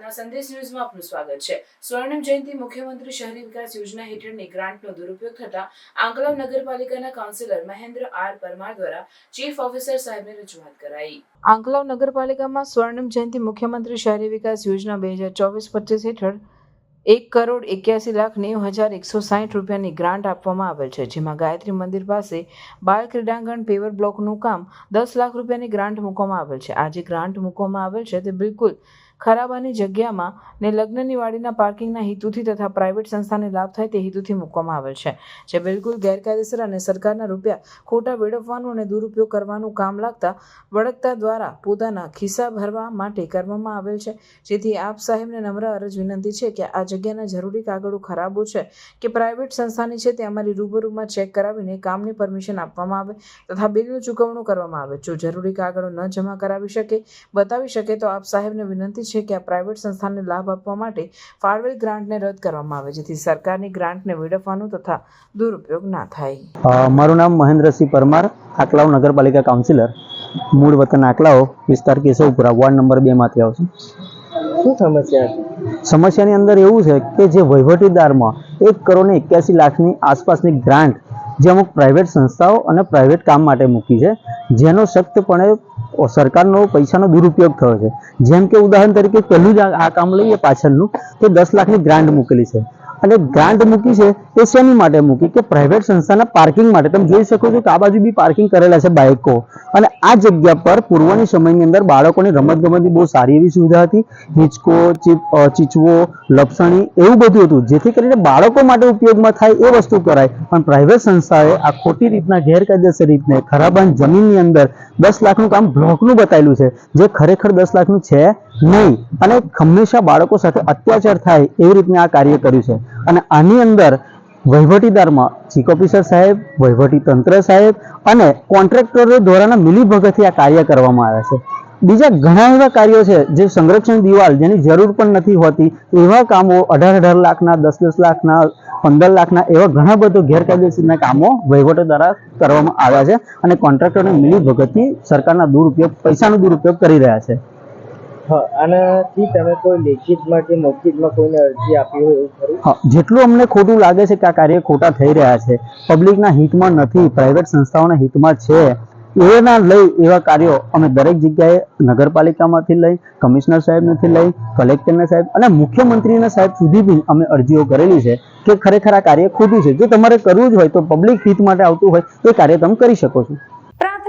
આજના સંદેશ ન્યૂઝમાં આપનું સ્વાગત છે. સ્વર્ણિમ જયંતિ મુખ્યમંત્રી શહેરી વિકાસ યોજના હેઠળની ગ્રાન્ટનો દુરુપયોગ થતા આંકલાવ નગરપાલિકાના કાઉન્સિલર મહેન્દ્ર આર પરમાર દ્વારા ચીફ ઓફિસર સાહેબને રજૂઆત કરાઈ. આંકલાવ નગરપાલિકામાં સ્વર્ણિમ જયંતિ મુખ્યમંત્રી શહેરી વિકાસ યોજના બે હજાર ચોવીસ પચીસ હેઠળ એક કરોડ એક્યાસી લાખ નેવું હજાર એકસો સાહીઠ રૂપિયાની ગ્રાન્ટ આપવામાં આવેલ છે, જેમાં ગાયત્રી મંદિર પાસે બાળ ક્રીડાંગણ પેવર બ્લોકનું કામ દસ લાખ રૂપિયાની ગ્રાન્ટ મૂકવામાં આવેલ છે. આ જે ગ્રાન્ટ મૂકવામાં આવેલ છે તે બિલકુલ ખરાબાની જગ્યામાં ને લગ્નની વાડીના પાર્કિંગના હેતુથી તથા પ્રાઇવેટ સંસ્થાને લાભ થાય તે હેતુથી મૂકવામાં આવેલ છે, જે બિલકુલ ગેરકાયદેસર અને સરકારના રૂપિયા ખોટા વેડફવાનું અને દુરુપયોગ કરવાનું કામ લાગતા વળગતા દ્વારા પોતાના ખિસ્સા ભરવા માટે કરવામાં આવેલ છે. જેથી આપ સાહેબને નમ્ર અરજ વિનંતી છે કે આ જગ્યાના જરૂરી કાગળો ખરાબો છે કે પ્રાઇવેટ સંસ્થાની છે તે અમારી રૂબરૂમાં ચેક કરાવીને કામની પરમિશન આપવામાં આવે તથા બિલનું ચૂકવણું કરવામાં આવે. જો જરૂરી કાગળો ન જમા કરાવી શકે, બતાવી શકે તો આપ સાહેબને વિનંતી છે કે આ પ્રાઇવેટ સંસ્થાને લાભ આપવા માટે ફાળવેલ ગ્રાન્ટને રદ કરવામાં આવે જેથી સરકારની ગ્રાન્ટને વેડફવાનું તથા દુરુપયોગ ના થાય. મારું નામ મહેન્દ્રસિંહ પરમાર આકલાવ નગરપાલિકા કાઉન્સિલર. મૂળ વતન આકલાવ વિસ્તાર કેશવપુરા વોર્ડ નંબર બે માંથી આવશે શું સમસ્યા સમસ્યાની અંદર એવું છે કે જે વહીવટીદારમાં એક કરોડ ને એક્યાસી લાખની આસપાસની ગ્રાન્ટ જે અમુક પ્રાઇવેટ સંસ્થાઓ અને પ્રાઇવેટ કામ માટે મૂકી છે, જેનો સખ્તપણે સરકારનો પૈસાનો દુરુપયોગ થયો છે. જેમ કે ઉદાહરણ તરીકે પહેલું જ આ કામ લઈએ પાછળનું, તો દસ લાખની ગ્રાન્ટ મૂકેલી છે. અને ગ્રાન્ટ મૂકી છે એ શેની માટે મૂકી? કે પ્રાઇવેટ સંસ્થાના પાર્કિંગ માટે. તમે જોઈ શકો છો કે આ બાજુ બી પાર્કિંગ કરેલા છે બાઇકો. અને આ જગ્યા પર પૂર્વની સમયની અંદર બાળકોની રમતગમતની બહુ સારી એવી સુવિધા હતી. હિંચકો ચીચવો, લપસણી એવું બધું હતું. જેથી કરીને બાળકો માટે ઉપયોગમાં થાય એ વસ્તુ કરાય. પણ પ્રાઇવેટ સંસ્થાએ આ ખોટી રીતના, ગેરકાયદેસર રીતને ખરાબાન જમીનની અંદર દસ લાખનું કામ બ્લોકનું બતાવેલું છે. જે ખરેખર દસ લાખનું છે નહીં. અને હંમેશા બાળકો સાથે અત્યાચાર થાય એવી રીતના આ કાર્ય કર્યું છે. અને આની અંદર વહીવટીદારમાં ચીફ ઓફિસર સાહેબ, વહીવટી તંત્ર સાહેબ અને કોન્ટ્રાક્ટરો દ્વારાના મિલીભગતથી આ કાર્ય કરવામાં આવ્યા છે. બીજા ઘણા એવા કાર્યો છે જે સંરક્ષણ દિવાલ જેની જરૂર પણ નથી હોતી, એવા કામો અઢાર અઢાર લાખના, દસ દસ લાખના, પંદર લાખના એવા ઘણા બધો ગેરકાયદેસરના કામો વહીવટો દ્વારા કરવામાં આવ્યા છે અને કોન્ટ્રાક્ટરોને મિલીભગતથી સરકારના દુરુપયોગ, પૈસાનો દુરુપયોગ કરી રહ્યા છે. હા, આનાથી તમે કોઈ લેખિતમાં કે મૌખિકમાં કોઈને અરજી આપી હોય એવું ખરું? હા, જેટલું અમને ખોટું લાગે છે કે આ કાર્ય ખોટા થઈ રહ્યા છે, પબ્લિકના હિતમાં નથી, પ્રાઇવેટ સંસ્થાઓના હિતમાં છે, એના લઈ એવા કાર્યો અમે દરેક જગ્યાએ નગરપાલિકામાંથી લઈ, કમિશનર સાહેબથી લઈ, કલેક્ટરના સાહેબ અને મુખ્યમંત્રીના સાહેબ સુધી બી અમે અરજીઓ કરેલી છે કે ખરેખર આ કાર્ય ખોટું છે. જો તમારે કરવું જ હોય તો પબ્લિક હિત માટે આવતું હોય, એ કાર્ય તમે કરી શકો છો.